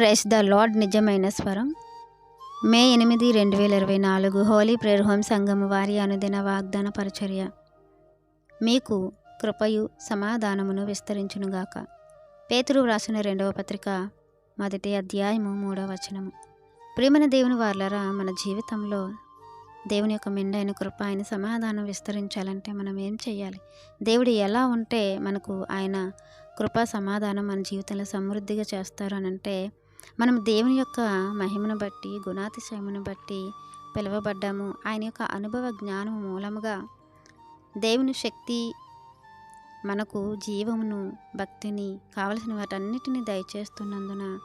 Price the lord నిజమైన స్వరం. మే ఎనిమిది రెండు వేల ఇరవై నాలుగు హోలీ ప్రేయర్ హోమ్ సంఘము వారి అనుదిన వాగ్దాన పరిచర్య. మీకు కృపయు సమాధానమును విస్తరించునుగాక. పేతురు వ్రాసిన రెండవ పత్రిక మొదటి అధ్యాయము మూడవ వచనము. ప్రేమన దేవుని వార్లరా మన జీవితంలో దేవుని యొక్క మెండైన కృప ఆయన సమాధానం విస్తరించాలంటే మనం ఏం చేయాలి దేవుడు ఎలా ఉంటే మనకు ఆయన కృపా సమాధానం మన జీవితంలో సమృద్ధిగా చేస్తారు అని అంటే మనం దేవుని యొక్క మహిమను బట్టి గుణాతిశయమును బట్టి పిలువబడ్డాము. ఆయన యొక్క అనుభవ జ్ఞానం మూలముగా దేవుని శక్తి మనకు జీవమును భక్తిని కావలసిన వాటన్నిటిని దయచేస్తున్నందున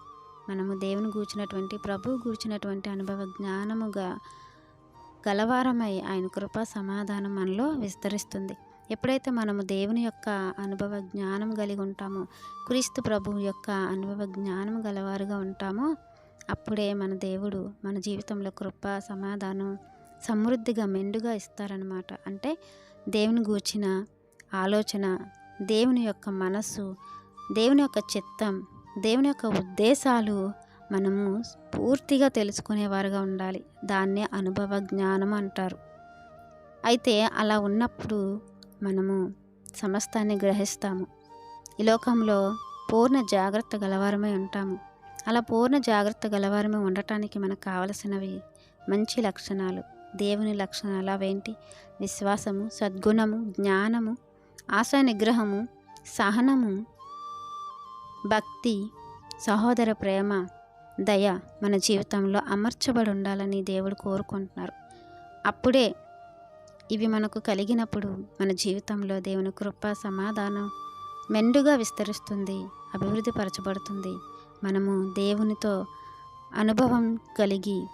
మనము దేవుని గూర్చినటువంటి ప్రభువు గూర్చినటువంటి అనుభవ జ్ఞానముగా గలవారమై ఆయన కృపా సమాధానం మనలో విస్తరిస్తుంది. ఎప్పుడైతే మనము దేవుని యొక్క అనుభవ జ్ఞానం కలిగి ఉంటామో క్రీస్తు ప్రభు యొక్క అనుభవ జ్ఞానం గలవారుగా ఉంటామో అప్పుడే మన దేవుడు మన జీవితంలో కృప సమాధానం సమృద్ధిగా మెండుగా ఇస్తారనమాట అంటే దేవుని గూర్చిన ఆలోచన దేవుని యొక్క మనస్సు దేవుని యొక్క చిత్తం దేవుని యొక్క ఉద్దేశాలు మనము పూర్తిగా తెలుసుకునేవారుగా ఉండాలి. దాన్నే అనుభవ జ్ఞానం అంటారు. అయితే అలా ఉన్నప్పుడు మనము సమస్తాన్ని గ్రహిస్తాము. ఈ లోకంలో పూర్ణ జాగ్రత్త గలవారమై ఉంటాము. అలా పూర్ణ జాగ్రత్త గలవారమై ఉండటానికి మనకు కావలసినవి మంచి లక్షణాలు దేవుని లక్షణాలు. అవేంటి? విశ్వాసము సద్గుణము జ్ఞానము ఆశా నిగ్రహము సహనము భక్తి సహోదర ప్రేమ దయ మన జీవితంలో అమర్చబడి ఉండాలని దేవుడు కోరుకుంటున్నారు. అప్పుడే ఇవి మనకు కలిగినప్పుడు మన జీవితంలో దేవుని కృప సమాధానం మెండుగా విస్తరిస్తుంది అభివృద్ధి పరచబడుతుంది. మనము దేవునితో అనుభవం కలిగి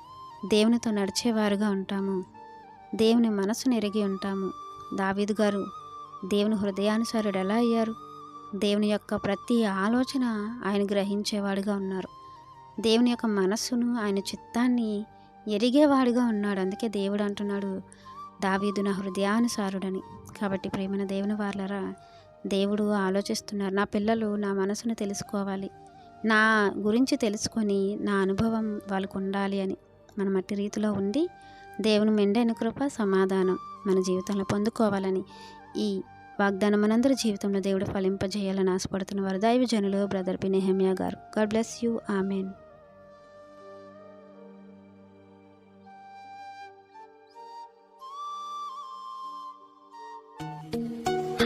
దేవునితో నడిచేవారుగా ఉంటాము. దేవుని మనసును ఎరిగి ఉంటాము. దావీదు గారు దేవుని హృదయానుసారుడు ఎలా అయ్యారు? దేవుని యొక్క ప్రతి ఆలోచన ఆయన గ్రహించేవాడుగా ఉన్నారు. దేవుని యొక్క మనస్సును ఆయన చిత్తాన్ని ఎరిగేవాడిగా ఉన్నాడు. అందుకే దేవుడు అంటున్నాడు దావీదు నా హృదయానుసారుడని. కాబట్టి ప్రేమన దేవుని వాళ్ళరా దేవుడు ఆలోచిస్తున్నారు. నా పిల్లలు నా మనసును తెలుసుకోవాలి. నా గురించి తెలుసుకొని నా అనుభవం వాళ్ళకు ఉండాలి అని మనం అట్టి రీతిలో ఉండి దేవుని మెండైన కృప సమాధానం మన జీవితంలో పొందుకోవాలని ఈ వాగ్దానం మనందరి జీవితంలో దేవుడు ఫలింపజేయాలని ఆశపడుతున్న వారు దైవజనులు బ్రదర్ పి నెహమ్యా గారు. God bless you. Amen.